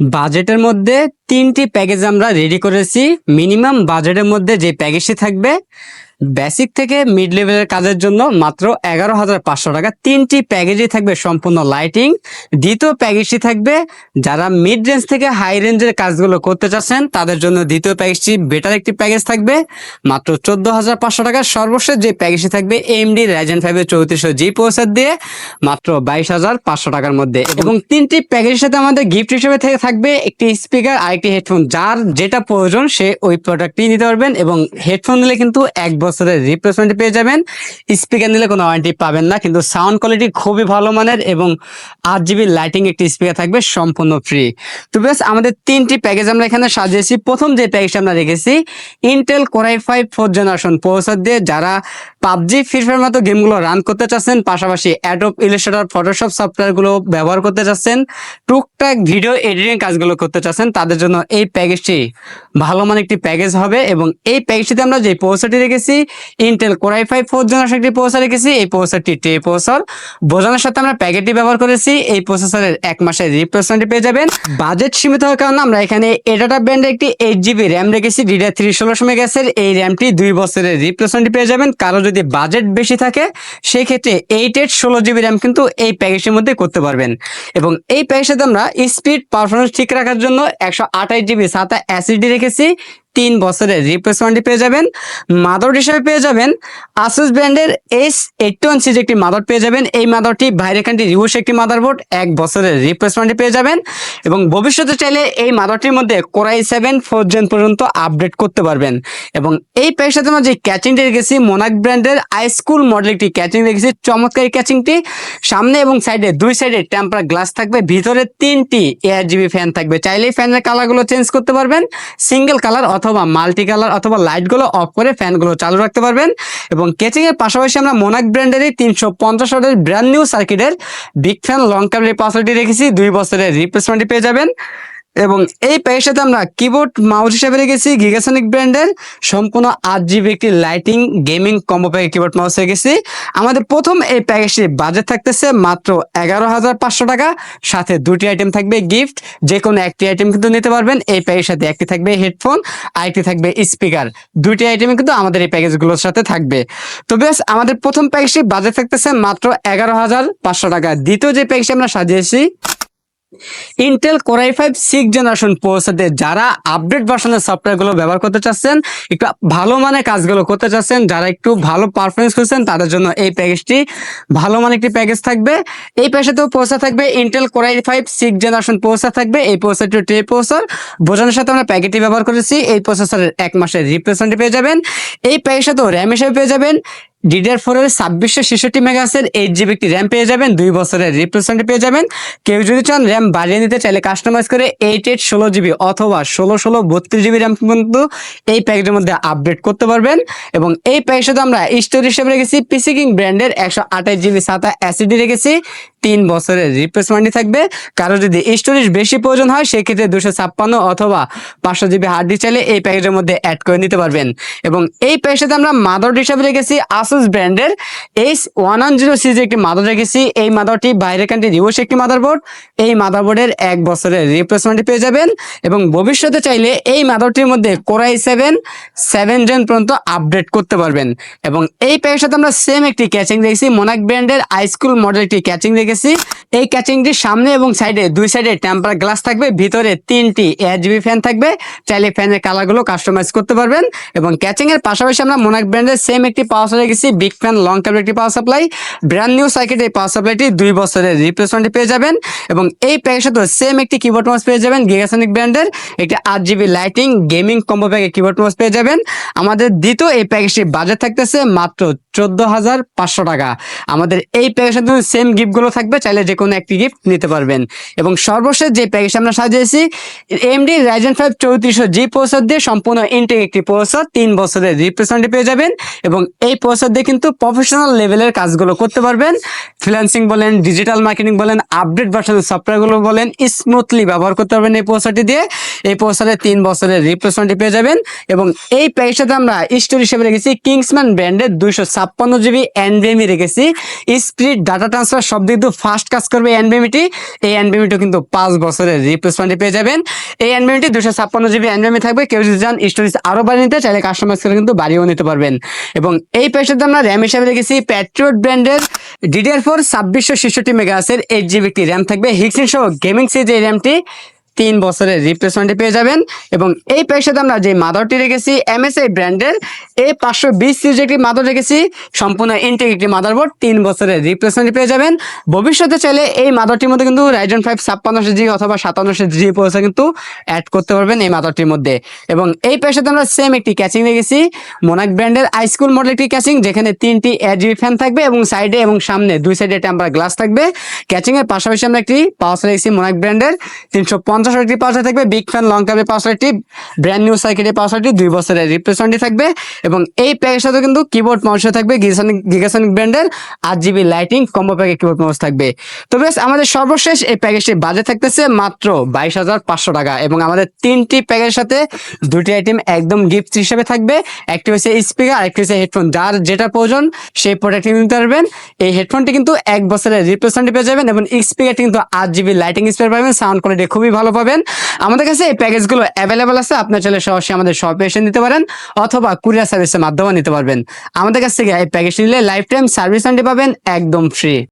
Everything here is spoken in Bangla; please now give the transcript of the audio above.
বাজেটের মধ্যে তিনটি প্যাকেজ আমরা রেডি করেছি। মিনিমাম বাজেটের মধ্যে যে প্যাকেজটি থাকবে বেসিক থেকে মিড লেভেলের কাজের জন্য মাত্র এগারো হাজার পাঁচশো টাকা। তিনটি প্যাকেজই থাকবে সম্পূর্ণ লাইটিং দ্বিতীয় প্যাকেজটি থাকবে যারা মিড রেঞ্জ থেকে হাই রেঞ্জের কাজগুলো করতে চাচ্ছেন, তাদের জন্য দ্বিতীয় প্যাকেজটি বেটার একটি প্যাকেজ থাকবে। মাত্র চোদ্দ হাজার পাঁচশো টাকা সর্বশেষ যে প্যাকেজটি থাকবে এমডি রাইজেন ফাইভের চৌত্রিশশো জি প্রসেসর দিয়ে, মাত্র বাইশ হাজার পাঁচশো টাকার মধ্যে। এবং তিনটি প্যাকেজের সাথে আমাদের গিফট হিসেবে থেকে থাকবে একটি স্পিকার আর একটি হেডফোন যার যেটা প্রয়োজন সে ওই প্রোডাক্টটি নিতে পারবেন এবং হেডফোন নিলে কিন্তু এক বছরের রিপ্লেসমেন্ট পেয়ে যাবেন। স্পিকার নিলে কোনো ওয়ারেন্টি পাবেন না, কিন্তু সাউন্ড কোয়ালিটি খুবই ভালো মানের এবং আট জিবি লাইটিং একটি স্পিকার থাকবে সম্পূর্ণ ফ্রি তো বেস আমাদের তিনটি প্যাকেজ আমরা এখানে সাজিয়েছি। প্রথম যে প্যাকেজটা আমরা রেখেছি Intel core i five four generation processor দিয়ে যারা পাবজি ফ্রি ফায়ার মতো গেমগুলো রান করতে চাচ্ছেন, পাশাপাশি অ্যাডোব ইলাস্ট্রেটর ফটোশপ সফটওয়্যারগুলো ব্যবহার করতে চাচ্ছেন, টুকটাক ভিডিও এডিটিং কাজগুলো করতে চাচ্ছেন, তাদের জন্য এই প্যাকেজটি ভালো মানের একটি প্যাকেজ হবে এবং এই প্যাকেজটিতে আমরা যে প্রসেসরটি রেখেছি Intel core i five four generation একটি প্রসেসর রেখেছি, এই প্রসেসরটি টে প্রসেসর বোঝানোর সাথে আমরা প্যাকেটটি ব্যবহার করেছি, এই প্রসেসরের এক মাসের রিপ্লেসমেন্ট পেয়ে যাবেন বাজেট সীমিত হওয়ার কারণে আমরা এখানে এডাটা ব্র্যান্ডের একটি এইট জিবি র্যাম রেখেছি ডিডা থ্রি ষোলোশো মেগাসের এই র্যামটি দুই বছরের রিপ্লেসমেন্ট পেয়ে যাবেন, কারও যদি বাজেট বেশি থাকে, সেই ক্ষেত্রে এইট এইট ষোলো জিবি র্যাম কিন্তু এই প্যাকেজের মধ্যে করতে পারবেন। এবং এই প্যাকেজটাতে আমরা স্পিড পারফরমেন্স ঠিক রাখার জন্য একশো আঠাশ জিবি সাতা অ্যাসিডি রেখেছি। তিন বছরের রিপ্লেসমেন্টটি পেয়ে যাবেন মাদার হিসেবে পেয়ে যাবেন আসুস ব্র্যান্ডের এস এইটটি ওয়ান সিজ একটি মাদার পেয়ে যাবেন, এই মাদারটি বাইরে কান্ট্রি রিউস একটি মাদারবোর্ড এক বছরের রিপ্লেসমেন্টটি পেয়ে যাবেন এবং ভবিষ্যতে চাইলে এই মাদারটির মধ্যে core i seven four gen পর্যন্ত আপডেট করতে পারবেন। এবং এই প্যাকের আমরা যে ক্যাচিংটি রেখেছি মোনাক ব্র্যান্ডের আইস্কুল মডেল একটি ক্যাচিং রেখেছি চমৎকার ক্যাচিংটি সামনে এবং সাইডে দুই সাইডে টেম্পার গ্লাস থাকবে, ভিতরে তিনটি এয়ার জিবি ফ্যান থাকবে। চাইলেই ফ্যানের কালারগুলো চেঞ্জ করতে পারবেন সিঙ্গেল কালার অথবা মাল্টি কালার অথবা লাইটগুলো অফ করে ফ্যানগুলো চালু রাখতে পারবেন। এবং কেচিং এর পাশাপাশি আমরা মোনাক ব্র্যান্ডেরই তিনশো পঞ্চাশ ওয়াটের ব্র্যান্ড নিউ সার্কিটের বিগ ফ্যান লং ক্যাবলের পাসওয়ার্ডটি রেখেছি। দুই বছরের রিপ্লেসমেন্টটি পেয়ে যাবেন। এবং এই প্যাকের সাথে আমরা কিবোর্ড মাউস হিসেবে রেখেছি গিগাসনিক ব্র্যান্ডের সম্পূর্ণ আট জিবি একটি লাইটিং গেমিং কম্বো প্যাকের কিবোর্ড মাউস রেখেছি। আমাদের প্রথম এই প্যাকেজটি বাজেট থাকতেছে মাত্র এগারো হাজার পাঁচশো টাকা। সাথে দুটি আইটেম থাকবে গিফট যে কোনো একটি আইটেম কিন্তু নিতে পারবেন। এই প্যাকের সাথে একটি থাকবে হেডফোন আর একটি থাকবে স্পিকার দুটি আইটেম কিন্তু আমাদের এই প্যাকেজগুলোর সাথে থাকবে। তো বেশ, আমাদের প্রথম প্যাকেজটি বাজেট থাকতেছে মাত্র এগারো হাজার পাঁচশো টাকা। দ্বিতীয় যে প্যাকেজটি আমরা সাজিয়েছি Intel core i five six generation পৌঁছাতে যারা আপডেট ভার্সনের সফটওয়্যারগুলো ব্যবহার করতে চাচ্ছেন, একটু ভালো মানের কাজগুলো করতে চাচ্ছেন, যারা একটু ভালো পারফরমেন্স করছেন তাদের জন্য এই প্যাকেজটি ভালো মানের একটি প্যাকেজ থাকবে। এই প্যাকেজেও পৌঁছা থাকবে Intel core i five six generation পৌঁছা থাকবে, এই প্রসেসরটি ট্রে প্রসেসর বোঝানোর সাথে আমরা প্যাকেটটি ব্যবহার করেছি, এই প্রসেসরের এক মাসের রিপ্লেসমেন্ট পেয়ে যাবেন। এই প্যাকের সাথেও র্যাম হিসেবে পেয়ে যাবেন ডিডিআর ফোর এর ছাব্বিশশো ছেষট্টি মেগাসের এইট জিবি একটি র্যাম পেয়ে যাবেন, দুই বছরের রিপ্লেসমেন্ট পেয়ে যাবেন। কেউ যদি চান র্যাম বাড়িয়ে নিতে চাইলে কাস্টমাইজ করে এইট এইট ষোলো জিবি অথবা ষোলো ষোলো বত্রিশ জিবি র্যাম কিন্তু এই প্যাকেটের মধ্যে আপডেট করতে পারবেন। এবং এই প্যাকের সাথে আমরা স্টোর হিসেবে রেখেছি পিসি কিং ব্র্যান্ডের একশো আঠাশ জিবি সাতা অ্যাসিডি রেখেছি। তিন বছরের রিপ্লেসমেন্টই থাকবে। কারও যদি স্টোরেজ বেশি প্রয়োজন হয়, সেক্ষেত্রে দুশো ছাপ্পান্ন অথবা পাঁচশো জিবি হার্ড ডিস্ক চাইলে এই প্যাকেজের মধ্যে অ্যাড করে নিতে পারবেন। এবং এই প্যাকের সাথে আমরা মাদার হিসাবে রেখেছি আসুস ব্র্যান্ডের এইচ ওয়ান ওয়ান জিরো সিরিজের একটি মাদার রেখেছি। এই মাদারটি বাইরের কান্ট্রি রিভোস একটি মাদারবোর্ড এই মাদারবোর্ডের এক বছরের রিপ্লেসমেন্টই পেয়ে যাবেন। এবং ভবিষ্যতে চাইলে এই মাদারটির মধ্যে core i seven seven gen পর্যন্ত আপডেট করতে পারবেন। এবং এই প্যাকের সাথে আমরা সেম একটি ক্যাচিং রেখেছি মোনাক ব্র্যান্ডের আইস্কুল মডেল একটি ক্যাচিং রেখেছি। এই ক্যাচিংটির সামনে এবং সাইডে দুই সাইডে টেম্পার গ্লাস থাকবে, ভিতরে তিনটি জিবি ফ্যান থাকবে। চাইলে ফ্যানের কালারগুলো কাস্টমাইজ করতে পারবেন এবং ক্যাচিং এর পাশাপাশি আমরা মোনাক ব্র্যান্ডের সেম একটি পাওয়ার সাপ্লাই গেছি বিগ ফ্যান লং কেবল একটি power supply brand new circuit এই পাওয়ার সাপ্লাইটি দুই বছরের রিপ্লেসমেন্টে পেয়ে যাবেন এবং এই প্যাকের সাথে সেম একটি কিবোর্ড মাউস পেয়ে যাবেন গিগাসনিক ব্র্যান্ডের একটি আট জিবি লাইটিং গেমিং কম্বো প্যাকের কিবোর্ড মাউস পেয়ে যাবেন। আমাদের দ্বিতীয় এই প্যাকেজটি বাজেট থাকতেছে মাত্র চোদ্দ হাজার পাঁচশো টাকা। আমাদের এই প্যাকেজের সাথে সেম গিফটগুলো থাকবে, চাইলে যে কোনো একটি গিফট নিতে পারবেন। এবং সর্বশেষ যে প্যাকেজ আমরা সাজিয়েছি এমডি রাইজেন ফাইভ চৌত্রিশশো জি প্রসেসর দিয়ে সম্পূর্ণ ইনটেক একটি প্রসেসর তিন বছরের রিপ্লেসমেন্ট পেয়ে যাবেন। এবং এই প্রসেসর দিয়ে কিন্তু প্রফেশনাল লেভেলের কাজগুলো করতে পারবেন। ফ্রিল্যান্সিং বলেন ডিজিটাল মার্কেটিং বলেন আপডেট ভার্সনের সফটওয়্যারগুলো বলেন স্মুথলি ব্যবহার করতে পারবেন এই প্রসেসরটি দিয়ে। এই প্রসেসরে তিন বছরের রিপ্লেসমেন্ট পেয়ে যাবেন। এবং এই প্যাকেজটাতে আমরা স্টোর হিসেবে রেখেছি কিংসম্যান ব্র্যান্ডের দুইশো ছাপ্পান্ন জিবি এনবিএমই রেখেছি। স্পিড ডাটা ট্রান্সফার সব দিক দিয়ে ফাস্ট কাজ করবে এনবিএমিটি এই এনবিএমিটিও কিন্তু পাঁচ বছরের রিপ্লেসমেন্ট পেয়ে যাবেন। এই এনবিএমিটি দুশো ছাপ্পান্ন জিবি এনবিএমি থাকবে। কেউ যদি চান স্টোরেজ আরও বাড়িয়ে নিতে, চাইলে কাস্টমাইজ করে কিন্তু বাড়িয়েও নিতে পারবেন। এবং এই প্যাকেজটাতে আমরা র্যাম হিসাবে রেখেছি প্যাট্রিয়ট ব্র্যান্ডের ডিডিআর ফোর ছাব্বিশশো ছেষট্টি মেগা মেগাসের এইট জিবি একটি র্যাম থাকবে। হিক্সিন সহ গেমিং সিরিজ এই র্যামটি তিন বছরের রিপ্লেসমেন্টে পেয়ে যাবেন এবং এই প্যাকের সাথে আমরা যে মাদারটি রেখেছি এমএসআই ব্র্যান্ডের এই পাঁচশো বিশ সিরিজ একটি মাদার রেখেছি। সম্পূর্ণ ইনটেক একটি মাদারবোর্ড তিন বছরের রিপ্লেসমেন্ট পেয়ে যাবেন। ভবিষ্যতে চাইলে এই মাদারটির মধ্যে কিন্তু রাইজন ফাইভ ছাপ্পান্নশো জি অথবা সাতান্নশো জি প্রসেসর কিন্তু অ্যাড করতে পারবেন এই মাদারটির মধ্যে। এবং এই প্যাকের সাথে আমরা সেম একটি ক্যাচিং রেখেছি। মোনাক ব্র্যান্ডের আইস্কুল মডেল একটি ক্যাচিং যেখানে তিনটি জিবি ফ্যান থাকবে এবং সাইডে এবং সামনে দুই সাইডে টেম্পার গ্লাস থাকবে। ক্যাচিং এর পাশাপাশি আমরা একটি পাওয়ার রেখেছি মোনাক ব্র্যান্ডের তিনশো পঞ্চাশ একটি পাওয়ার থাকবে বিগ ফ্যান লং কাপের পাওয়ার একটি ব্র্যান্ড নিউ সাইকেলের পাওয়ার দুই বছরের রিপ্লেসমেন্টই থাকবে এবং এই প্যাকের সাথে কিন্তু কিবোর্ড মাউস থাকবে গিগাসনিক গিগাসনিক ব্র্যান্ডের আট জিবি লাইটিং কম্বো প্যাকের কিবোর্ড মাউস থাকবে। তো বেশ, আমাদের সর্বশেষ এই প্যাকেজটি বাজে থাকতেছে মাত্র বাইশ হাজার পাঁচশো টাকা এবং আমাদের তিনটি প্যাকের সাথে দুটি আইটেম একদম গিফট হিসেবে থাকবে। একটি হচ্ছে স্পিকার আরেকটি হচ্ছে হেডফোন যার যেটা প্রয়োজন, সেই প্রোডাক্টটি নিতে পারবেন। এই হেডফোনটি কিন্তু এক বছরের রিপ্লেসমেন্ট পেয়ে যাবেন এবং স্পিকারটি কিন্তু আট জিবি লাইটিং স্পিকার পাবেন। সাউন্ড কোয়ালিটি খুবই ভালো পাবেন। আমাদের কাছে এই প্যাকেজগুলো অ্যাভেলেবল আছে। আপনার চলে সরাসরি আমাদের শপে এসে নিতে পারেন অথবা কুরিয়ার সার্ভিসের মাধ্যমে নিতে পারবেন। আমাদের কাছ থেকে এই প্যাকেজ নিলে লাইফ টাইম সার্ভিস পাবেন, একদম ফ্রি